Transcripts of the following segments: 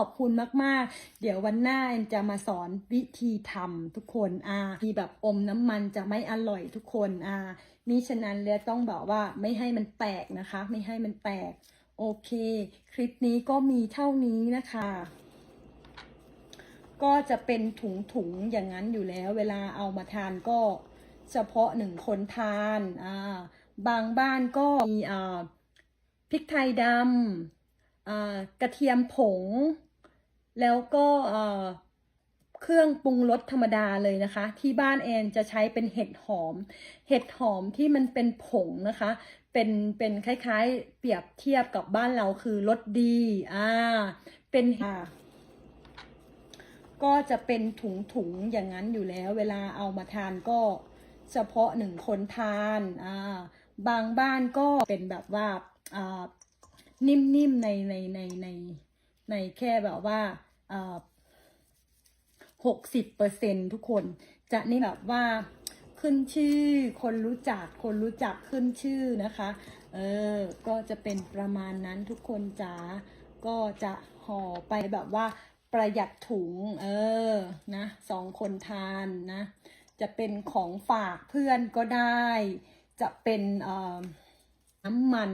อบคุณมากๆ เดี๋ยววันหน้าแอนจะมาสอนวิธีทำทุกคนอ่ามีแบบอมน้ำมันจะไม่อร่อยทุกคนอ่านี่ฉะนั้นเลยต้องบอกว่าไม่ให้มันแตกนะคะ ไม่ให้มันแตก โอเค คลิปนี้ก็มีเท่านี้นะคะก็จะเป็นถุงถุงๆอย่างนั้นอยู่แล้ว เวลาเอามาทานก็เฉพาะหนึ่งคนทานอ่าบางบ้านก็มีอ่าพริกไทยดำอ่ากระเทียมผง แล้วก็เครื่องปรุงรสธรรมดาเลยนะคะ ที่บ้านแอนจะใช้เป็นเห็ดหอม เห็ดหอมที่มันเป็นผงนะคะ เป็นเป็นคล้ายๆ เปรียบเทียบกับบ้านเราคือรสดีอ่าเป็นอ่าก็จะเป็นถุงถุงๆอย่างนั้นอยู่แล้ว เวลาเอามาทานก็เฉพาะหนึ่งคนทานอ่าบางบ้านก็เป็นแบบว่าอ่านิ่มๆในในในในในแค่แบบว่า หกสิบเปอร์เซ็นทุกคน จะนี่แบบว่าขึ้นชื่อคนรู้จักคนรู้จักขึ้นชื่อนะคะ เออ ก็จะเป็นประมาณนั้นทุกคนจ๋าก็จะห่อไปแบบว่าประหยัดถุง เออ นะสองคนทานนะ จะเป็นของฝากเพื่อนก็ได้ จะเป็นน้ำมัน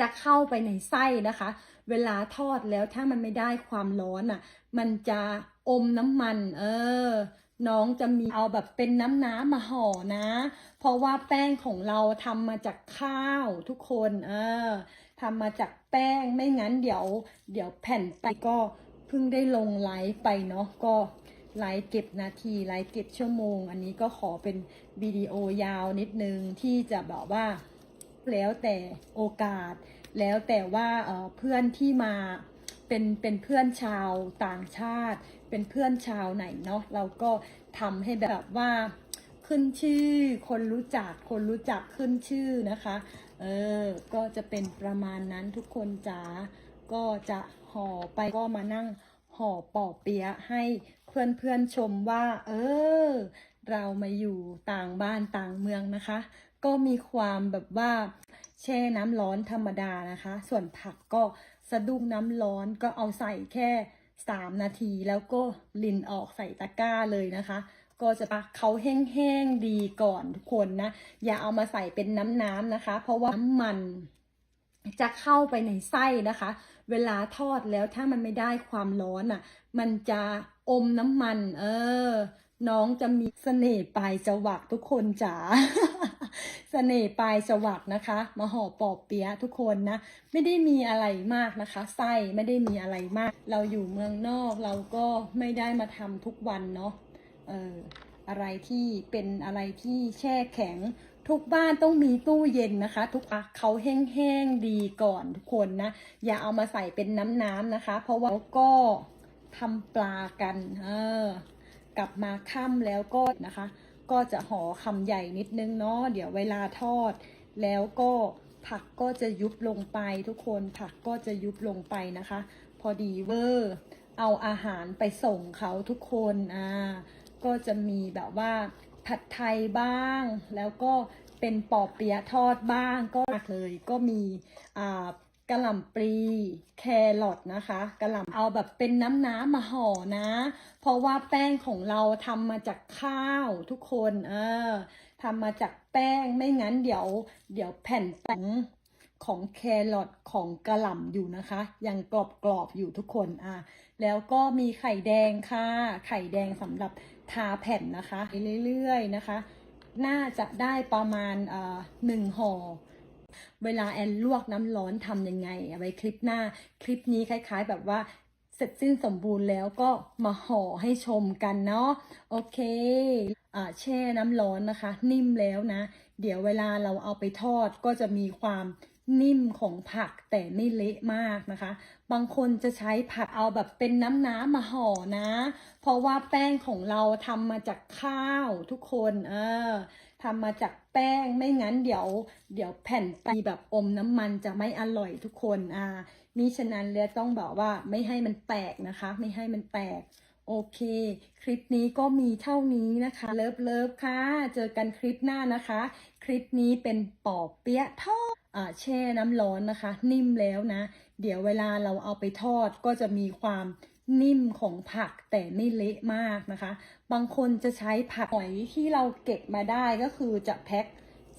จะเข้าไปในไส้นะคะ เวลาทอดแล้วถ้ามันไม่ได้ความร้อนอะ มันจะอมน้ำมัน เออ น้องจะมีเอาแบบเป็นน้ำน้ำมาห่อนะ เพราะว่าแป้งของเราทำมาจากข้าวทุกคน เออทำมาจากแป้งไม่งั้นเดี๋ยว เดี๋ยวแผ่นไปก็เพิ่งได้ลงไลฟ์ไปเนาะก็ไลฟ์เก็บนาทีไลฟ์เก็บชั่วโมง อันนี้ก็ขอเป็นวิดีโอยาวนิดนึงที่จะแบบว่าแล้วแต่โอกาส แล้วแต่ว่าเพื่อนที่มาเป็นเป็นเพื่อนชาวต่างชาติ เป็นเพื่อนชาวไหนเนาะเราก็ทำให้แบบว่าขึ้นชื่อ คนรู้จักคนรู้จักขึ้นชื่อนะคะ เออ ก็จะเป็นประมาณนั้นทุกคนจ๋าก็จะห่อไปก็มานั่งห่อปอเปียะให้เพื่อนๆชมว่า เออ เรามาอยู่ต่างบ้านต่างเมืองนะคะ ก็มีความแบบว่า แช่น้ำร้อนธรรมดานะคะ ส่วนผักก็สะดุ้งน้ำร้อนก็เอาใส่แค่ 3 นาทีแล้วก็ลินออกใส่ตะกร้าเลยนะคะ ก็จะปะเขาแห้งๆดีก่อนทุกคนนะ อย่าเอามาใส่เป็นน้ำๆนะคะ เพราะว่าน้ำมันจะเข้าไปในไส้นะคะ เวลาทอดแล้วถ้ามันไม่ได้ความร้อนอะ มันจะอมน้ำมัน เออ น้องจะมีเสน่ห์ปลายจวักทุกคนจ๋า เสน่ห์ปลายจวักนะคะมาห่อปอบเปี๊ยะทุกคนนะ ไม่ได้มีอะไรมากนะคะ ไส้ไม่ได้มีอะไรมาก เราอยู่เมืองนอกเราก็ไม่ได้มาทำทุกวันเนาะเอออะไรที่เป็นอะไรที่แช่แข็งทุกบ้านต้องมีตู้เย็นนะคะ ทุกอะเขาแห้งๆดีก่อนทุกคนนะ อย่าเอามาใส่เป็นน้ำๆนะคะ เพราะว่าก็ทำปลากันเออกลับมาค่ำแล้วก็นะคะ ก็จะห่อคำใหญ่นิดนึงเนาะเดี๋ยวเวลาทอด แล้วก็ผักก็จะยุบลงไปทุกคนผักก็จะยุบลงไปนะคะ พอดีเวอร์เอาอาหารไปส่งเขาทุกคนอ่าก็จะมีแบบว่าผัดไทยบ้าง แล้วก็เป็นปอเปี๊ยะทอดบ้างก็เลยก็มีอ่า กระหล่ำปลีแครอทนะคะกระหล่ำเอาแบบเป็นน้ำน้ำมาห่อนะ เพราะว่าแป้งของเราทำมาจากข้าวทุกคนเออทำมาจากแป้งไม่งั้นเดี๋ยว เดี๋ยวแผ่นแป้งของแครอทของกระหล่ำอยู่นะคะ ยังกรอบกรอบๆอยู่ทุกคนอะแล้วก็มีไข่แดงค่ะ ไข่แดงสำหรับทาแผ่นนะคะไปเรื่อยๆนะคะ น่าจะได้ประมาณเอ่อหนึ่งห่อ เวลาแอนลวกน้ำร้อนทำยังไงเอาไว้คลิปหน้าคลิปนี้คล้าย ๆ แบบว่าเสร็จสิ้นสมบูรณ์แล้วก็มาห่อให้ชมกันเนาะโอเคอ่าแช่น้ำร้อนนะคะ นิ่มแล้วนะ เดี๋ยวเวลาเราเอาไปทอดก็จะมีความนิ่มของผักแต่ไม่เละมากนะคะ บางคนจะใช้ผักเอาแบบเป็นน้ำน้ำมาห่อนะ เพราะว่าแป้งของเราทำมาจากข้าวทุกคน เออทำมาจาก แป้งไม่งั้นเดี๋ยวเดี๋ยวแผ่นไปแบบอมน้ำมันจะไม่อร่อยทุกคนอ่านี่ฉะนั้นเลยต้องบอกว่าไม่ให้มันแตกนะคะ ไม่ให้มันแตกโอเค คลิปนี้ก็มีเท่านี้นะคะ เลิฟเลิฟค่ะ เจอกันคลิปหน้านะคะ คลิปนี้เป็นปอบเปี๊ยะทอดอ่าแช่น้ำร้อนนะคะ นิ่มแล้วนะ เดี๋ยวเวลาเราเอาไปทอดก็จะมีความ นิ่มของผักแต่ไม่เละมากนะคะ บางคนจะใช้ผักหอยที่เราเก็บมาได้ก็คือจะแพ็ค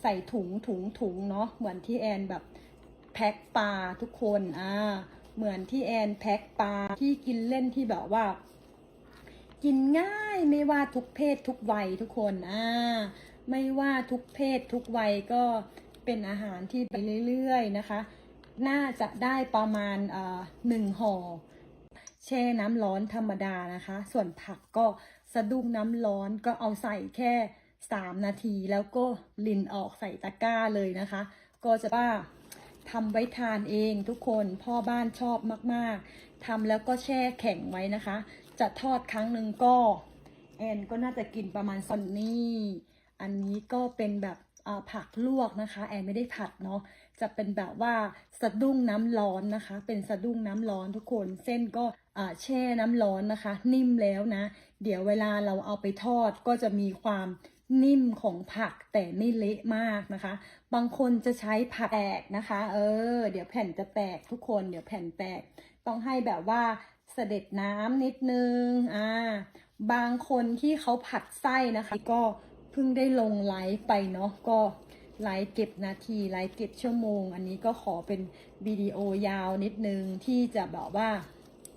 ใส่ถุงถุงถุงเนาะเหมือนที่แอนแบบแพ็คปลาทุกคนอ่าเหมือนที่แอนแพ็คปลาที่กินเล่นที่แบบว่า กินง่ายไม่ว่าทุกเพศทุกวัยทุกคนอ่าไม่ว่าทุกเพศทุกวัยก็เป็นอาหารที่ไปเรื่อยๆนะคะ น่าจะได้ประมาณเอ่อหนึ่งห่อ แช่น้ำร้อนธรรมดานะคะ ส่วนผักก็สะดุ้งน้ำร้อนก็เอาใส่แค่ 3 นาทีแล้วก็ลินออกใส่ตะกร้าเลยนะคะ ก็จะว่าทำไว้ทานเองทุกคนพ่อบ้านชอบมากๆทำแล้วก็แช่แข็งไว้นะคะ จะทอดครั้งหนึ่งก็แอนก็น่าจะกินประมาณซอนนี่อันนี้ก็เป็นแบบผักลวกนะคะ แอนไม่ได้ผัดเนาะ จะเป็นแบบว่าสะดุ้งน้ำร้อนนะคะ เป็นสะดุ้งน้ำร้อนทุกคน เส้นก็แช่น้ำร้อนนะคะ นิ่มแล้วนะ เดี๋ยวเวลาเราเอาไปทอดก็จะมีความนิ่มของผักแต่ไม่เละมากนะคะ บางคนจะใช้ผักแตกนะคะ เออ เดี๋ยวแผ่นจะแตกทุกคน เดี๋ยวแผ่นแตก ต้องให้แบบว่าเสด็จน้ำนิดนึง อ่า บางคนที่เขาผัดไส้นะคะ ก็เพิ่งได้ลงไลฟ์ไปเนาะ ก็ ไลฟ์เก็บนาทีไลฟ์เก็บชั่วโมง อันนี้ก็ขอเป็นวิดีโอยาวนิดนึงที่จะแบบว่า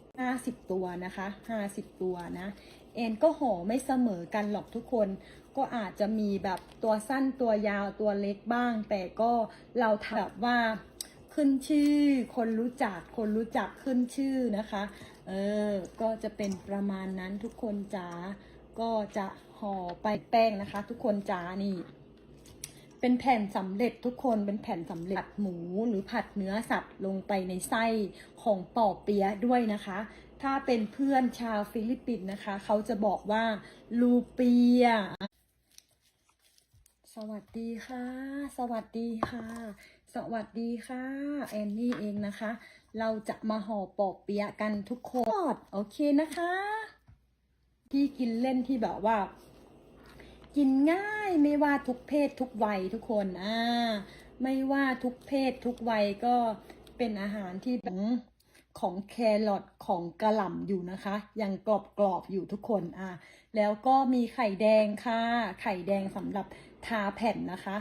50 ตัวนะคะ 50 ตัวนะเอ็นก็ห่อไม่เสมอกันหรอกทุกคน ก็อาจจะมีแบบตัวสั้นตัวยาวตัวเล็กบ้าง แต่ก็เราแบบว่าขึ้นชื่อ คนรู้จักคนรู้จักขึ้นชื่อนะคะ เออ ก็จะเป็นประมาณนั้นทุกคนจ๋าก็จะห่อไปแป้งนะคะ ทุกคนจ๋านี่ เป็นแผ่นสำเร็จทุกคนเป็นแผ่นสำเร็จผัดหมูหรือผัดเนื้อสัตว์ลงไปในไส้ของปอเปี๊ยะด้วยนะคะ ถ้าเป็นเพื่อนชาวฟิลิปปินส์นะคะ เขาจะบอกว่าลูเปีย สวัสดีค่ะ สวัสดีค่ะ สวัสดีค่ะ แอนนี่เองนะคะ เราจะมาห่อปอเปี๊ยะกันทุกคน โอเคนะคะ ที่กินเล่นที่แบบว่า กินง่ายไม่ว่าทุกเพศทุกวัยทุกคนอ่าไม่ว่าทุกเพศทุกวัยก็เป็นอาหารที่ของของแครอทของกระหล่ำอยู่นะคะยังกรอบกรอบๆอยู่ทุกคนอ่าแล้วก็มีไข่แดงค่ะ ไข่แดงสำหรับทาแผ่นนะคะ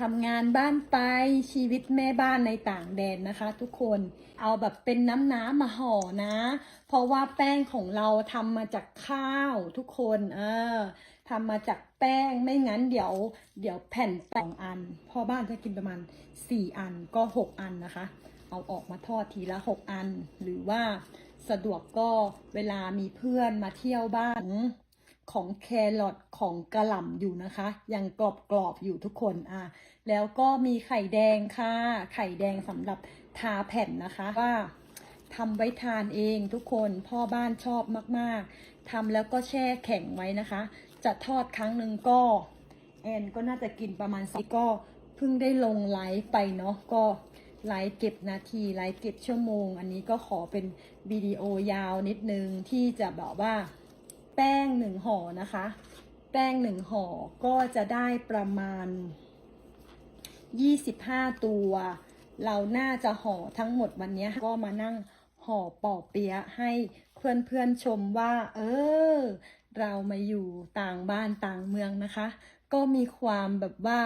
ทำงานบ้านไปชีวิตแม่บ้านในต่างแดนนะคะ ทุกคนเอาแบบเป็นน้ำน้ำมาห่อนะ เพราะว่าแป้งของเราทำมาจากข้าวทุกคนเออทำมาจากแป้งไม่งั้นเดี๋ยวเดี๋ยวแผ่นสองอันพ่อบ้านจะกินประมาณ 4 อันก็6อันนะคะ เอาออกมาทอดทีละ 6 อัน หรือว่าสะดวกก็เวลามีเพื่อนมาเที่ยวบ้าน ของแครอทของกระหล่ำอยู่นะคะ ยังกรอบกรอบๆอยู่ทุกคนอะแล้วก็มีไข่แดงค่ะ ไข่แดงสำหรับทาแผ่นนะคะว่าทำไว้ทานเองทุกคนพ่อบ้านชอบมากๆทำแล้วก็แช่แข็งไว้นะคะ จะทอดครั้งหนึ่งก็แอนก็น่าจะกินประมาณสองก็เพิ่งได้ลงไลฟ์ไปเนาะก็ไลฟ์เก็บนาทีไลฟ์เก็บชั่วโมง อันนี้ก็ขอเป็นวิดีโอยาวนิดนึงที่จะแบบว่า ป้งหนึ่งห่อนะคะ แป้งหนึ่งห่อก็จะได้ประมาณ 25 ตัว เราน่าจะห่อทั้งหมดวันนี้ก็มานั่งห่อปอเปี๊ยะให้เพื่อนๆชมว่า เออ เรามาอยู่ต่างบ้านต่างเมืองนะคะ ก็มีความแบบว่า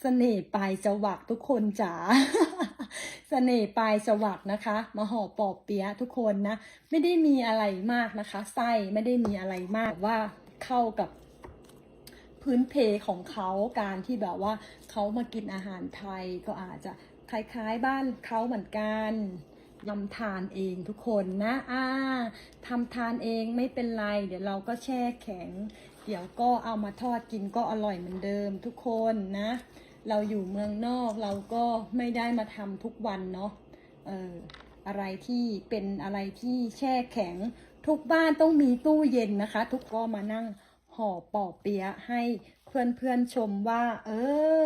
เสน่ห์ปลายจวักทุกคนจ๋า เสน่ห์ปลายจวักนะคะ มาห่อปอบเปี๊ยะทุกคนนะ ไม่ได้มีอะไรมากนะคะ ไส้ไม่ได้มีอะไรมากว่าเข้ากับพื้นเพของเขาการที่แบบว่าเขามากินอาหารไทยก็อาจจะคล้ายๆบ้านเขาเหมือนกันยำทานเองทุกคนนะอ่าทำทานเองไม่เป็นไร เดี๋ยวเราก็แช่แข็ง เดี๋ยวก็เอามาทอดกินก็อร่อยเหมือนเดิมทุกคนนะ เราอยู่เมืองนอกเราก็ไม่ได้มาทำทุกวันเนาะเอออะไรที่เป็นอะไรที่แช่แข็งทุกบ้านต้องมีตู้เย็นนะคะ ทุกก็มานั่งห่อปอเปียะให้เพื่อนๆชมว่า เอ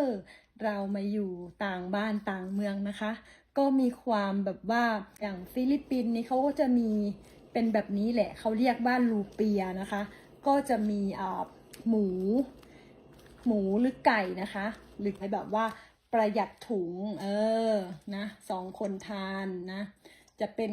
อ เรามาอยู่ต่างบ้านต่างเมืองนะคะ ก็มีความแบบว่าอย่างฟิลิปปินส์นี่เขาก็จะมีเป็นแบบนี้แหละเขาเรียกว่าลูเปียนะคะ ก็จะมีอ่าหมู หมูหรือไก่นะคะ หรือแบบว่าประหยัดถุง เออ นะสองคนทานนะ จะเป็น